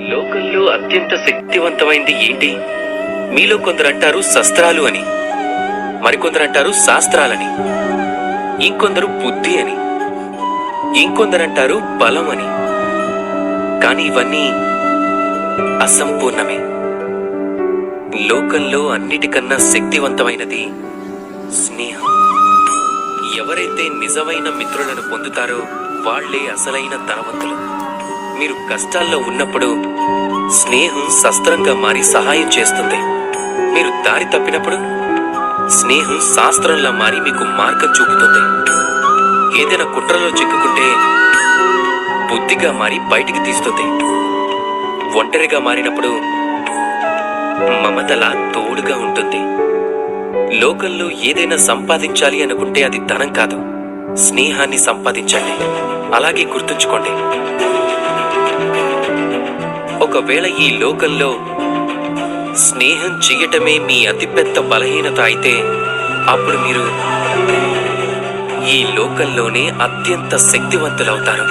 లోకంలో అత్యంత శక్తివంతమైంది ఏంటి? మీలో కొందరు అంటారు శస్త్రాలు అని. మరికొందరు అంటారు శాస్త్రాలని. ఇంకొందరు బుద్ధి అని. ఇంకొందరు అంటారు బలం అని. కానీ ఇవన్నీ అసంపూర్ణమే. లోకంలో అన్నిటికన్నా శక్తివంతమైనది స్నేహం. ఎవరైతే నిజమైన మిత్రులను పొందుతారో వాళ్ళే అసలైన ధనవంతులు. మీరు కష్టాల్లో ఉన్నప్పుడు స్నేహం శస్త్రంగా మారి సహాయం చేస్తుంది. మీరు దారి తప్పినప్పుడు స్నేహం శాస్త్రంలా మారి మీకు మార్గం చూపుతుంది. ఏదైనా కుట్రలో చిక్కుకుంటే బుద్ధిగా మారి బయటికి తీస్తుంది. ఒంటరిగా మారినప్పుడు మమతలా తోడుగా ఉంటుంది. లోకంలో ఏదైనా సంపాదించాలి అనుకుంటే అది ధనం కాదు. స్నేహాన్ని సంపాదించండి. అలాగే గుర్తుంచుకోండి. ఒకవేళ ఈ లోకంలో స్నేహం చెయ్యటమే మీ అతిపెద్ద బలహీనత అయితే అప్పుడు మీరు ఈ లోకంలోనే అత్యంత శక్తివంతులవుతారు.